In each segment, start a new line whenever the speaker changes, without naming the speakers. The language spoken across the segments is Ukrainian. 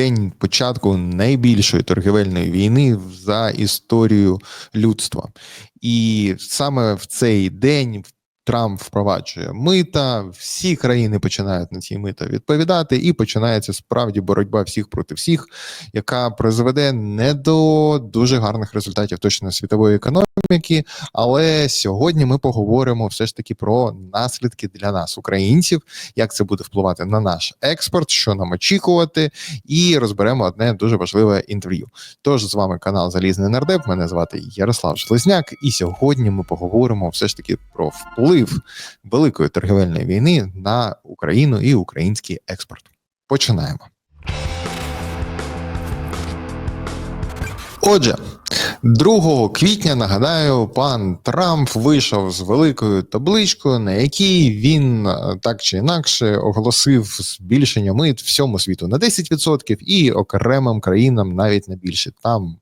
день початку найбільшої торгівельної війни за історію людства. І саме в цей день Трамп впроваджує мита, всі країни починають на ці мита відповідати, і починається справді боротьба всіх проти всіх, яка призведе не до дуже гарних результатів точно світової економіки. Але сьогодні ми поговоримо все ж таки про наслідки для нас, українців, як це буде впливати на наш експорт, що нам очікувати, і розберемо одне дуже важливе інтерв'ю. Тож з вами канал Залізний Нардеп. Мене звати Ярослав Железняк, і сьогодні ми поговоримо все ж таки про вплив вплив великої торгівельної війни на Україну і український експорт. Починаємо. Отже, 2 квітня нагадаю, пан Трамп вийшов з великою табличкою, на якій він е, так чи інакше оголосив збільшення мит всьому світу на 10% і окремим країнам навіть на більше. Там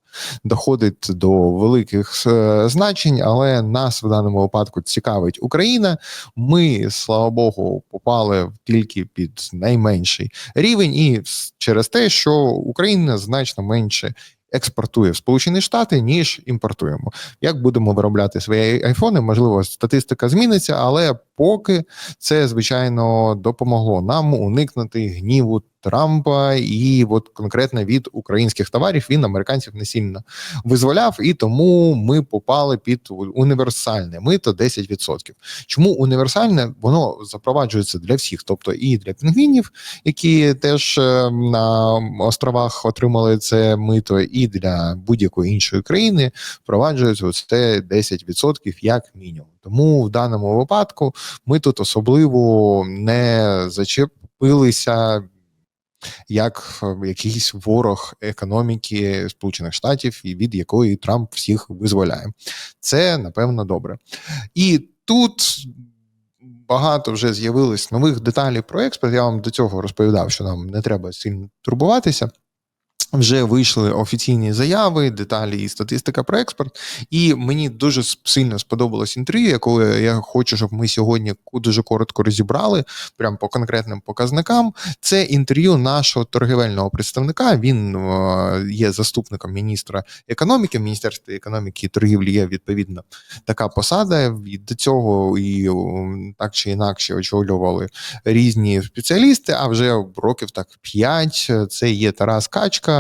доходить до великих е, значень, але нас в даному випадку цікавить Україна. Ми, слава Богу, попали тільки під найменший рівень, і через те, що Україна значно менше. Експортує в Сполучені Штати ніж імпортуємо. Як будемо виробляти свої айфони? Можливо, статистика зміниться, але поки це звичайно допомогло нам уникнути гніву Трампа, і от конкретно від українських товарів він американців не сильно визволяв, і тому ми попали під універсальне мито 10%. Чому універсальне воно запроваджується для всіх, тобто і для пінгвінів, які теж е, на островах отримали це мито, і для будь-якої іншої країни впроваджується це 10% як мінімум. Тому в даному випадку ми тут особливо не зачепилися як е, якийсь ворог економіки Сполучених Штатів, і від якої Трамп всіх визволяє. Це напевно добре. І тут. Багато вже з'явилось нових деталей про експорт. Я вам до цього розповідав, що нам не треба сильно турбуватися. Вже вийшли офіційні заяви, деталі і статистика про експорт. І мені дуже сильно сподобалось інтерв'ю, яке я хочу, щоб ми сьогодні дуже коротко розібрали, прямо по конкретним показникам. Це інтерв'ю нашого торгівельного представника. Він е, є заступником міністра економіки. В Міністерстві економіки і торгівлі є відповідно така посада. До цього і так чи інакше очолювали різні спеціалісти. А вже років так п'ять це є Тарас Качка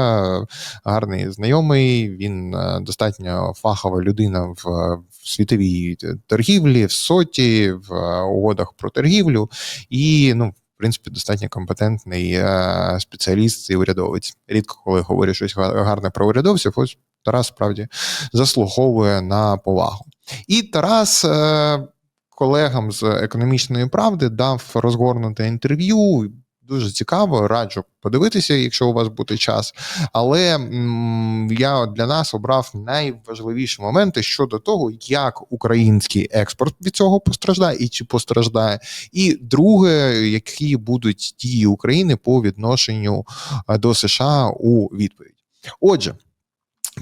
гарний знайомий. Він е, достатньо фахова людина в, в світовій торгівлі, в соті, в е, угодах про торгівлю і ну. В принципі, достатньо компетентний е, спеціаліст і урядовець. Рідко коли говорю щось гарне про урядовців, ось Тарас справді заслуговує на повагу. І Тарас колегам з економічної правди дав розгорнуте інтерв'ю. Дуже цікаво, раджу подивитися, якщо у вас буде час. Але м, я для нас обрав найважливіші моменти щодо того, як український експорт від цього постраждає і чи постраждає. І друге, які будуть дії України по відношенню до США у відповідь. Отже,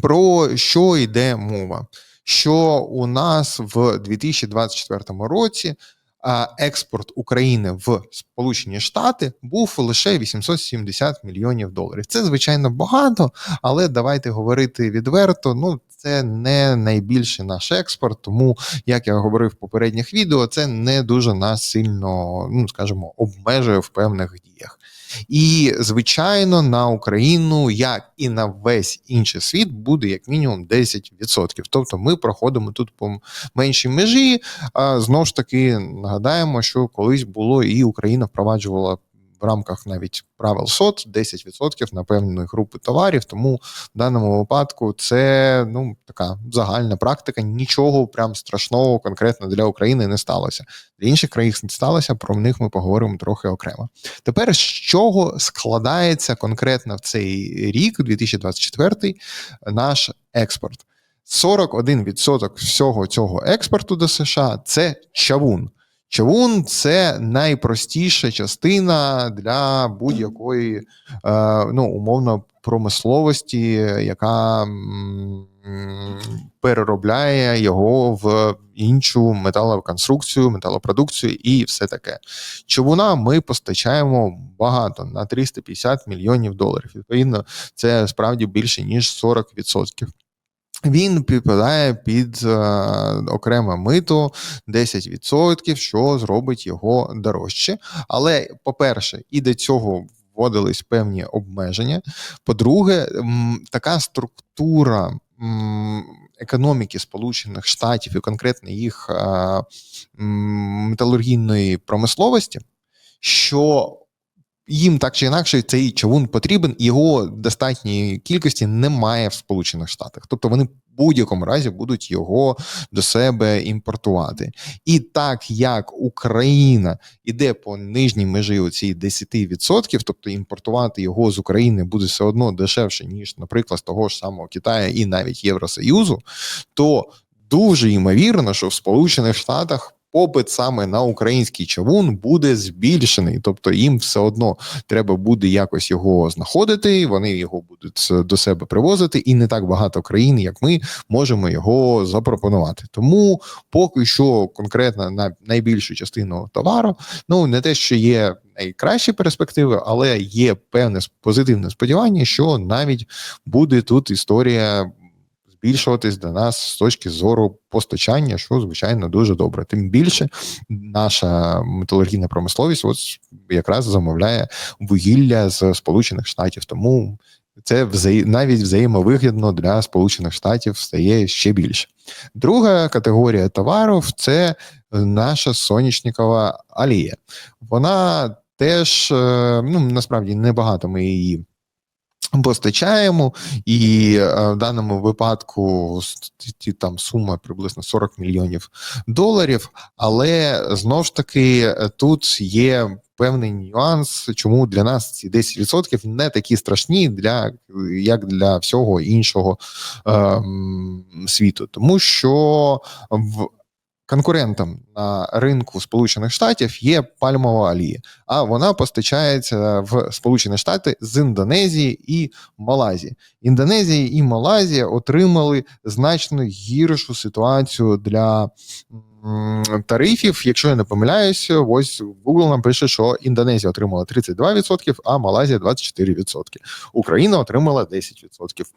про що йде мова? Що у нас в 2024 році експорт України в Сполучені Штати був лише 870 мільйонів доларів. Це звичайно багато, але давайте говорити відверто. Ну це не найбільший наш експорт, тому як я говорив в попередніх відео, це не дуже нас сильно, ну скажімо, обмежує в певних. І, звичайно, на Україну, як і на весь інший світ, буде як мінімум 10%. Тобто ми проходимо тут по меншій межі. А знову ж таки нагадаємо, що колись було і Україна впроваджувала в рамках навіть правил СОТ 10% на певні групи товарів. Тому в даному випадку це ну така загальна практика. Нічого прям страшного конкретно для України не сталося. Для інших країн не сталося. Про них ми поговоримо трохи окремо. Тепер з чого складається конкретно в цей рік, 2024, наш експорт. 41% всього цього експорту до США це чавун. Човун це найпростіша частина для будь-якої е, ну, умовно промисловості, яка переробляє його в іншу металоконструкцію, металопродукцію і все таке. Човуна ми постачаємо багато на 350 мільйонів доларів. Відповідно, це справді більше ніж 40%. Він підпадає під е, окреме мито 10%, що зробить його дорожче. Але, по-перше, і до цього вводились певні обмеження. По-друге, така структура економіки Сполучених Штатів і конкретно їх е, металургійної промисловості, що їм так чи інакше цей човун потрібен, його достатньої кількості немає в Сполучених Штатах. Тобто вони в будь-якому разі будуть його до себе імпортувати. І так як Україна іде по нижній межі оцій 10%, тобто імпортувати його з України буде все одно дешевше, ніж, наприклад, з того ж самого Китаю і навіть Євросоюзу, то дуже ймовірно, що в Сполучених Штатах. Попит саме на український човун буде збільшений, тобто їм все одно треба буде якось його знаходити. Вони його будуть до себе привозити, і не так багато країн, як ми, можемо його запропонувати. Тому поки що конкретно на найбільшу частину товару, ну не те, що є найкращі перспективи, але є певне позитивне сподівання, що навіть буде тут історія збільшуватись до нас з точки зору постачання, що звичайно дуже добре. Тим більше наша металургійна промисловість, от якраз замовляє вугілля з Сполучених Штатів. Тому це взаї... навіть взаємовигідно для Сполучених Штатів стає ще більше. Друга категорія товарів це наша сонячникова алія. Вона теж ну насправді небагато ми її. Постачаємо, і е, в даному випадку там сума приблизно 40 мільйонів доларів. Але знов ж таки тут є певний нюанс, чому для нас ці 10% не такі страшні, для як для всього іншого е, світу, тому що в конкурентом на ринку Сполучених Штатів є пальмова олія, а вона постачається в Сполучені Штати з Індонезії і Малайзії. Індонезія і Малайзія отримали значно гіршу ситуацію для. Тарифів, якщо я не помиляюся, ось Google нам пише, що Індонезія отримала 32%, а Малайзія 24%. Україна отримала 10%.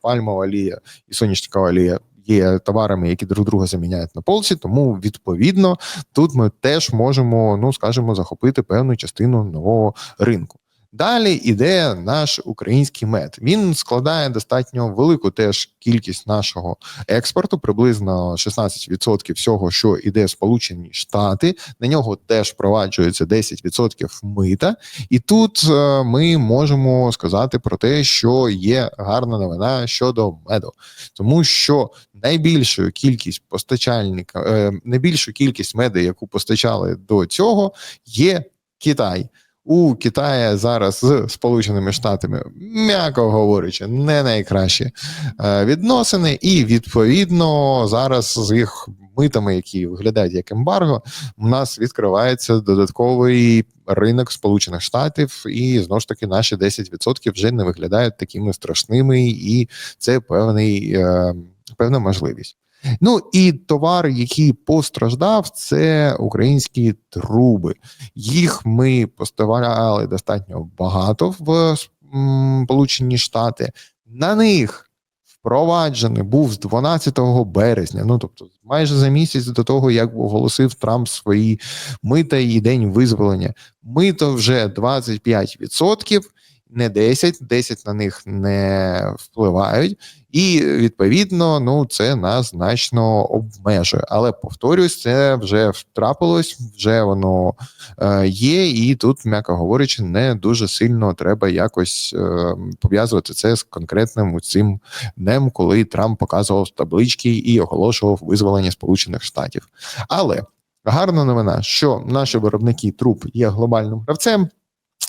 Пальмова олія і сонячникова олія є товарами, які друг друга заміняють на полці. Тому відповідно тут ми теж можемо, ну скажімо, захопити певну частину нового ринку. Далі іде наш український мед. Він складає достатньо велику теж кількість нашого експорту, приблизно 16% всього, що йде в Сполучені Штати. На нього теж впроваджується 10% мита, і тут е, ми можемо сказати про те, що є гарна новина щодо меду, тому що найбільшу кількість постачальника, е, найбільшу кількість меду, яку постачали до цього, є Китай у Китаї зараз з Сполученими Штатами, м'яко говорячи, не найкращі е, відносини, і відповідно зараз з їх митами, які виглядають як ембарго, у нас відкривається додатковий ринок Сполучених Штатів, і знову ж таки наші 10% вже не виглядають такими страшними, і це певний е, певна можливість. Ну і товар, який постраждав, це українські труби. Їх ми поставляли достатньо багато в Сполучені Штати. На них впроваджений був з 12 березня. Ну тобто, майже за місяць до того, як оголосив Трамп свої мита і день визволення. Мито вже 25%, не 10, 10 на них не впливають. І відповідно, ну це нас значно обмежує. Але повторюсь, це вже трапилось, вже воно е, є, і тут, м'яко говорячи, не дуже сильно треба якось е, пов'язувати це з конкретним цим днем, коли Трамп показував таблички і оголошував визволення Сполучених Штатів. Але гарна новина, що наші виробники труб є глобальним гравцем.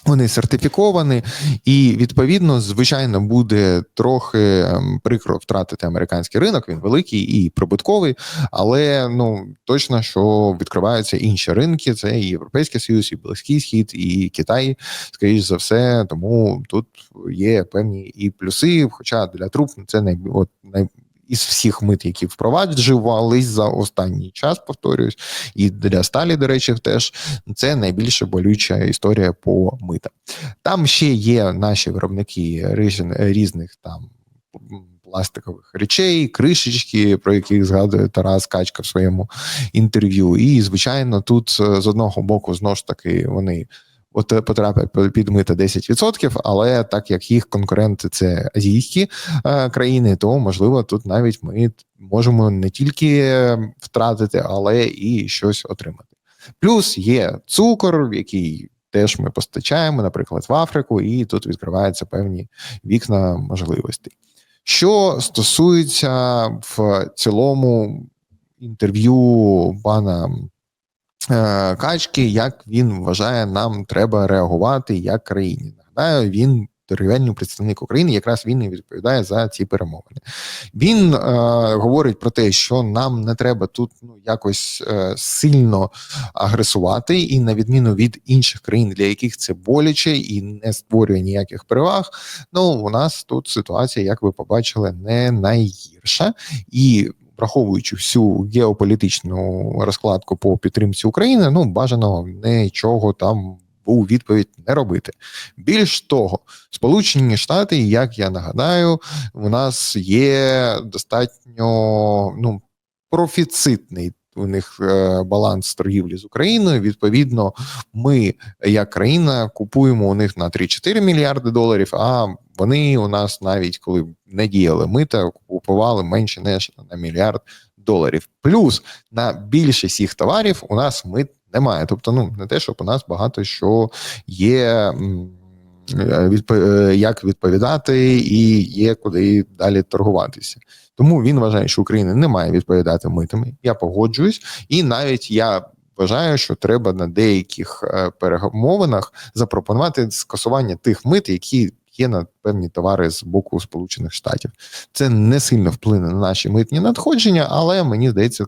Вони сертифіковані, і відповідно, звичайно, буде трохи ем, прикро втратити американський ринок. Він великий і прибутковий, але ну точно що відкриваються інші ринки: це і Європейський Союз, і Близький Схід, і Китай, скоріш за все. Тому тут є певні і плюси. Хоча для труб це най, от, най, із всіх мит, які впроваджувались за останній час, повторюсь, і для сталі, до речі, теж це найбільше болюча історія по митам. Там ще є наші виробники різних там. Пластикових речей, кришечки, про яких згадує Тарас Качка в своєму інтерв'ю. І, звичайно, тут е, з одного боку знову ж таки вони от е, потрапять під мита 10%, але так як їх конкуренти це азійські е, країни, то можливо тут навіть ми можемо не тільки втратити, але і щось отримати. Плюс є цукор, який теж ми постачаємо, наприклад, в Африку, і тут відкриваються певні вікна можливостей. Що стосується в цілому інтерв'ю пана Качки, як він вважає, нам треба реагувати як країні. Нагадаю, він торгівельний представник України, якраз він і відповідає за ці перемовини. Він е, говорить про те, що нам не треба тут ну якось е, сильно агресувати, і на відміну від інших країн, для яких це боляче і не створює ніяких переваг. Ну у нас тут ситуація, як ви побачили, не найгірша і. Враховуючи всю геополітичну розкладку по підтримці України, ну бажано нічого там у відповідь не робити. Більш того, Сполучені Штати, як я нагадаю, у нас є достатньо ну профіцитний. У них е, баланс торгівлі з Україною. Відповідно, ми, як країна, купуємо у них на 3-4 мільярди доларів. А вони у нас навіть коли не діяли мита, купували менше ніж на мільярд доларів. Плюс на більшість їх товарів у нас мит немає. Тобто, ну не те, щоб у нас багато що є. Е, е, Як відповідати, і є куди далі торгуватися. Тому він вважає, що Україна не має відповідати митами. Я погоджуюсь, і навіть я вважаю, що треба на деяких е, перемовинах запропонувати скасування тих мит, які є на певні товари з боку Сполучених Штатів. Це не сильно вплине на наші митні надходження, але мені здається,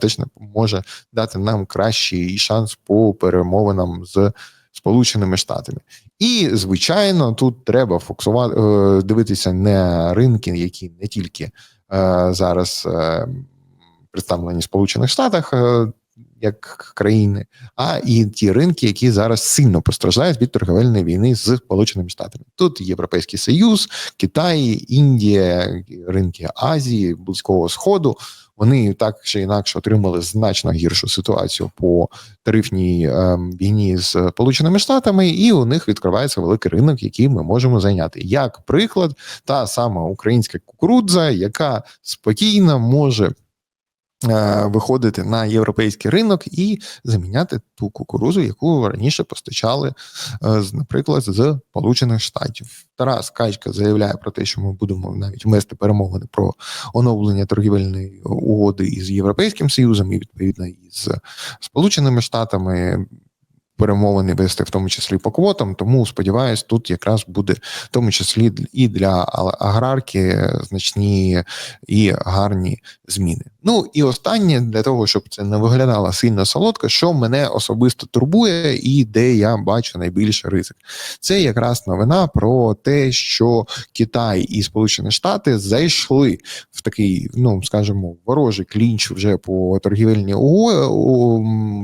точно може дати нам кращий шанс по перемовинам з Сполученими Штатами. І звичайно, тут треба фокусувати е, дивитися на ринки, які не тільки е, зараз е, представлені в Сполучених Штатах. Як країни, а і ті ринки, які зараз сильно постраждають від торговельної війни з Сполученими Штатами. Тут Європейський Союз, Китай, Індія, ринки Азії, Близького Сходу. Вони так чи інакше отримали значно гіршу ситуацію по тарифній ем, війні з Сполученими Штатами, і у них відкривається великий ринок, який ми можемо зайняти. Як приклад, та сама українська кукурудза, яка спокійно може. Е, Виходити на європейський ринок і заміняти ту кукурузу, яку раніше постачали, е, наприклад, з Сполучених Штатів. Тарас Качка заявляє про те, що ми будемо навіть вести перемовини про оновлення торгівельної угоди із Європейським Союзом і відповідно із Сполученими Штатами. Перемовини вести, в тому числі по квотам. Тому сподіваюсь, тут якраз буде в тому числі і для аграрки значні і гарні зміни. Ну і останнє для того, щоб це не виглядало сильно солодко, що мене особисто турбує, і де я бачу найбільший ризик. Це якраз новина про те, що Китай і Сполучені Штати зайшли в такий, ну скажімо, ворожий клінч вже по торгівельній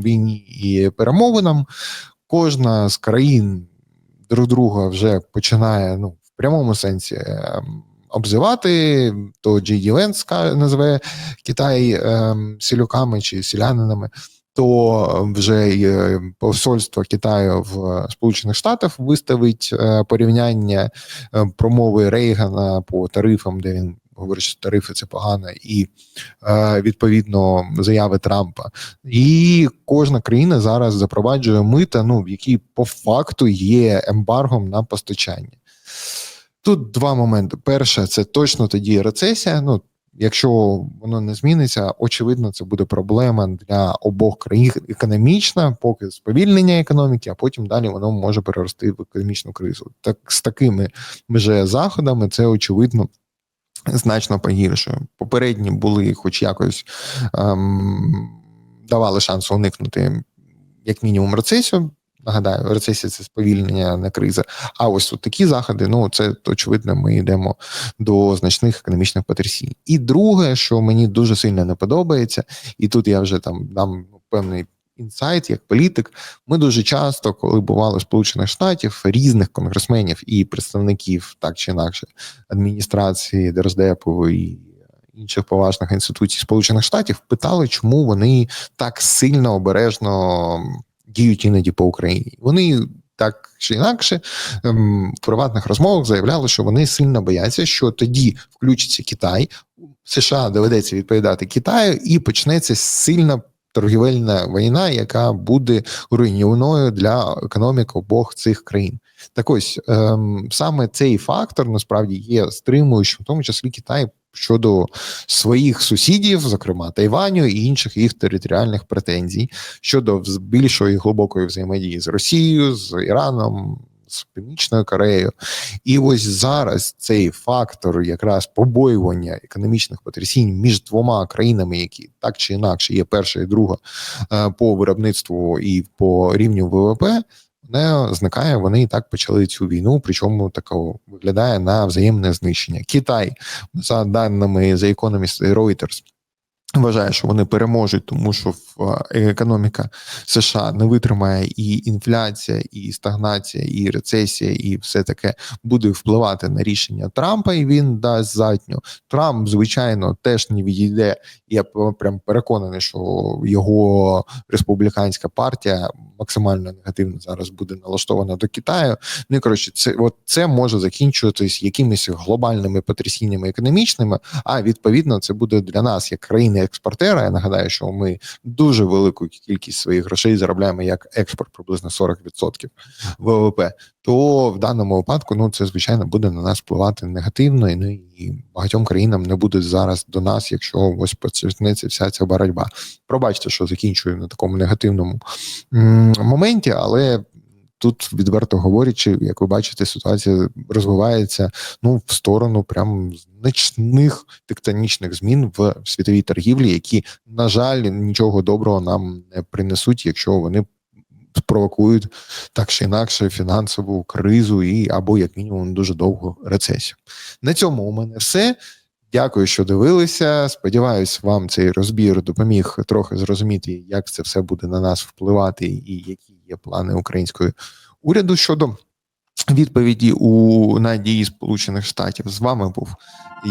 війні і перемовинам. Кожна з країн друг друга вже починає ну в прямому сенсі. Обзивати, то Джей ска- називе Китай ем, сілюками чи селянинами, то вже й е, посольство Китаю в Сполучених Штатах виставить е, порівняння е, промови Рейгана по тарифам, де він говорить, що тарифи це погано, і е, відповідно заяви Трампа. І кожна країна зараз запроваджує мита, ну які по факту є ембаргом на постачання. Тут два моменти. Перше, це точно тоді рецесія. Ну, якщо воно не зміниться, очевидно, це буде проблема для обох країн економічна, поки сповільнення економіки, а потім далі воно може перерости в економічну кризу. Так з такими вже заходами це очевидно. Значно погіршує. Попередні були, хоч якось ем, давали шанс уникнути як мінімум рецесію. Нагадаю, рецесія це сповільнення, не криза. А ось от такі заходи, ну це очевидно, ми йдемо до значних економічних потрясінь. І друге, що мені дуже сильно не подобається, і тут я вже там дам певний інсайт, як політик. Ми дуже часто, коли бували в Сполучених Штатів, різних конгресменів і представників так чи інакше адміністрації Держдепу і інших поважних інституцій Сполучених Штатів питали, чому вони так сильно обережно діють іноді по Україні. Вони так чи інакше ем, в приватних розмовах заявляли, що вони сильно бояться, що тоді включиться Китай, США доведеться відповідати Китаю, і почнеться сильна торгівельна війна, яка буде руйнівною для економік обох цих країн. Так ось ем, саме цей фактор насправді є стримуючим, в тому числі Китай. Щодо своїх сусідів, зокрема Тайваню і інших їх територіальних претензій щодо більшої глибокої взаємодії з Росією, з Іраном, з Північною Кореєю, і ось зараз цей фактор, якраз побоювання економічних потрясінь між двома країнами, які так чи інакше є перша і друга е, по виробництву і по рівню ВВП. Не зникає, вони і так почали цю війну, причому тако виглядає на взаємне знищення. Китай, за даними The Economist і Reuters, Вважає, що вони переможуть, тому що е, економіка США не витримає і інфляція, і стагнація, і рецесія, і все таке буде впливати на рішення Трампа, і він дасть задню. Трамп, звичайно, теж не відійде. Я прям переконаний, що його республіканська партія максимально негативно зараз буде налаштована до Китаю. Ну і коротше, це от це може закінчуватись якимись глобальними потрясіннями економічними. А відповідно, це буде для нас як країни експортера. Я нагадаю, що ми дуже велику кількість своїх грошей заробляємо як експорт, приблизно 40% ВВП. То в даному випадку ну це звичайно буде на нас впливати негативно, і ну і багатьом країнам не буде зараз до нас, якщо ось почнеться вся ця боротьба. Пробачте, що закінчую на такому негативному моменті, але тут, відверто говорячи, як ви бачите, ситуація розвивається ну в сторону прям значних тектонічних змін в світовій торгівлі, які, на жаль, нічого доброго нам не принесуть, якщо вони спровокують так чи інакше фінансову кризу і або як мінімум дуже довгу рецесію. На цьому у мене все. Дякую, що дивилися. Сподіваюсь, вам цей розбір допоміг трохи зрозуміти, як це все буде на нас впливати, і які є плани української уряду щодо відповіді у надії Сполучених Штатів. З вами був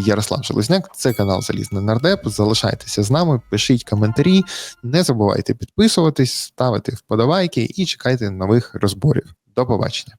Ярослав Железняк. Це канал Залізний Нардеп. Залишайтеся з нами, пишіть коментарі, не забувайте підписуватись, ставити вподобайки і чекайте нових розборів. До побачення.